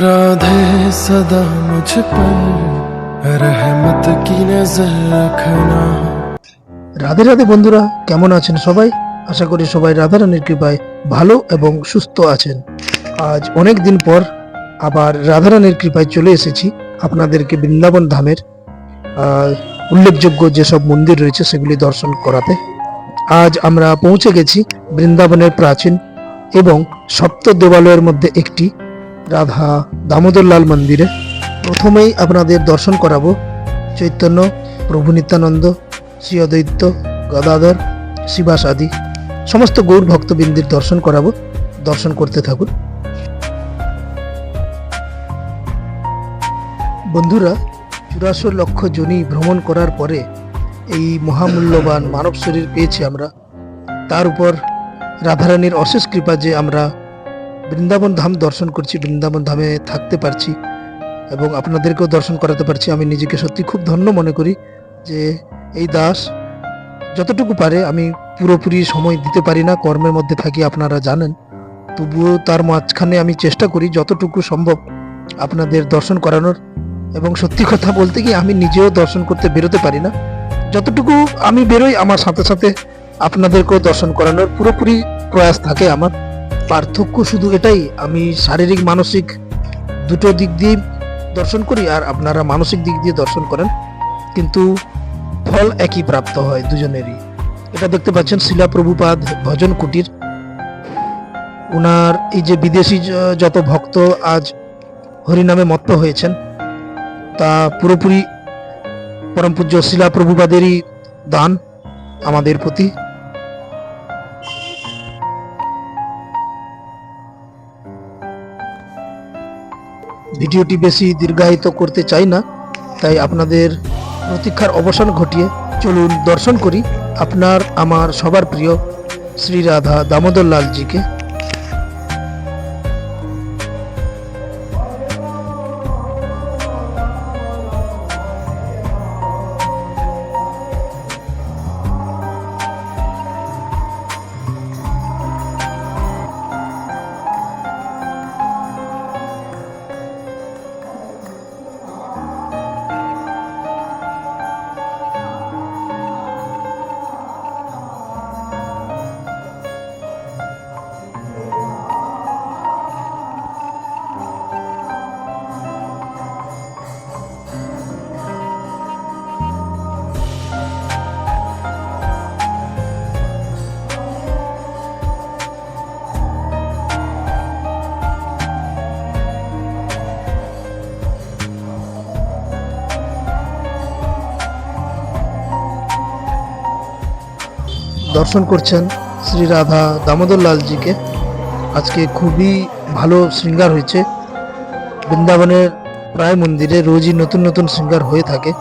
राधे सदा मुझ पर रहमत की नजर रखना রাধে রাধে বন্ধুরা কেমন আছেন সবাই আশা করি সবাই রাধারানীর কৃপায় ভালো এবং সুস্থ আছেন আজ অনেক দিন পর আবার রাধারানীর কৃপায় চলে এসেছি আপনাদেরকে বৃন্দাবন ধামের আহ, উল্লেখযোগ্য যেসব মন্দির রয়েছে সেগুলি দর্শন করাতে আজ আমরা পৌঁছে গেছি বৃন্দাবনের প্রাচীন এবং সপ্ত দেবালয়ের মধ্যে একটি রাধা দামোদরলাল মন্দিরে। প্রথমেই আপনাদের দর্শন করাবো চৈতন্য, প্রভু নিত্যানন্দ, শ্রী গদাধর শিবাস আদি সমস্ত গৌর ভক্তবৃন্দির দর্শন করাবো, দর্শন করতে থাকুন। বন্ধুরা, চুরাশো লক্ষ জনি ভ্রমণ করার পরে এই মহামূল্যবান মানব শরীর পেয়েছি আমরা। তার উপর রাধারানীর অশেষ কৃপা যে আমরা বৃন্দাবন ধাম দর্শন করছি, বৃন্দাবন ধামে থাকতে পারছি এবং আপনাদেরকেও দর্শন করাতে পারছি। আমি নিজেকে সত্যি খুব ধন্য মনে করি যে এই দাস যতটুকু পারে আমি পুরোপুরি সময় দিতে পারি না, কর্মের মধ্যে থাকি, আপনারা জানেন। তবুও তার মাঝখানে আমি চেষ্টা করি যতটুকু সম্ভব আপনাদের দর্শন করানোর এবং সত্যি কথা বলতে কি আমি নিজেও দর্শন করতে বেরোতে পারি না। যতটুকু আমি বেরোই, আমার সাথে সাথে আপনাদেরকেও দর্শন করানোর পুরোপুরি প্রয়াস থাকে আমার। পার্থক্য শুধু এটাই, আমি শারীরিক, মানসিক দুটো দিক দিয়ে দর্শন করি আর আপনারা মানসিক দিক দিয়ে দর্শন করেন। কিন্তু ফল একই প্রাপ্ত হয় দুজনেরই। এটা দেখতে পাচ্ছেন শিলা প্রভুপাদ ভজন কুটির। ওনার এই যে বিদেশি যত ভক্ত আজ হরিনামে মত্ত হয়েছেন, তা পুরোপুরি পরম পূজ্য শিলা প্রভুপাদেরই দান আমাদের প্রতি। ভিডিওটি বেশি দীর্ঘায়িত করতে চাই না, তাই আপনাদের প্রতীক্ষার অবসান ঘটিয়ে চলুন দর্শন করি আপনার, আমার সবার প্রিয় শ্রী রাধা দামোদর লালজিকে। দর্শন করছেন শ্রী রাধা দামোদর লালজিকে। আজকে খুবই ভালো শৃঙ্গার হয়েছে। বৃন্দাবনের প্রায় মন্দিরে রোজই নতুন নতুন শৃঙ্গার হয়ে থাকে।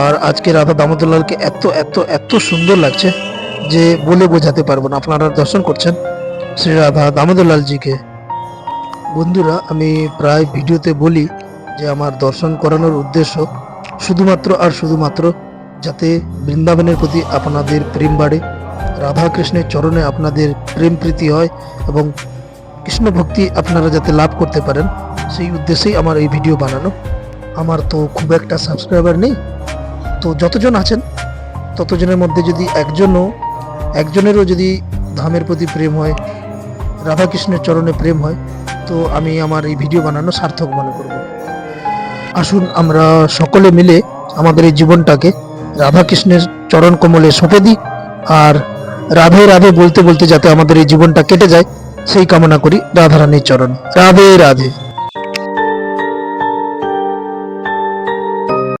আর আজকে রাধা দামোদর লালকে এত এত এত সুন্দর লাগছে যে বলে বোঝাতে পারব না। আপনারা দর্শন করছেন শ্রী রাধা দামোদর লালজিকে। বন্ধুরা, আমি প্রায় ভিডিওতে বলি যে আমার দর্শন করানোর উদ্দেশ্য শুধুমাত্র আর শুধুমাত্র যাতে বৃন্দাবনের প্রতি আপনাদের প্রেম বাড়ে। রাধা কৃষ্ণের চরণে আপনাদের প্রেম প্রীতি হয় এবং কৃষ্ণ ভক্তি আপনারা যাতে লাভ করতে পারেন, সেই উদ্দেশ্যেই আমার এই ভিডিও বানানো। আমার তো খুব একটা সাবস্ক্রাইবার নেই। তো যতজন আছেন, ততজনের মধ্যে যদি একজনও, একজনেরও যদি ধামের প্রতি প্রেম হয়, রাধাকৃষ্ণের চরণে প্রেম হয়, তো আমি আমার এই ভিডিও বানানো সার্থক মনে করব। আসুন আমরা সকলে মিলে আমাদের এই জীবনটাকে রাধাকৃষ্ণের চরণ কমলে সঁপে দিই আর রাধে রাধে বলতে বলতে যাতে আমাদের এই জীবনটা কেটে যায়, সেই কামনা করি রাধারানীর চরণ। রাধে রাধে।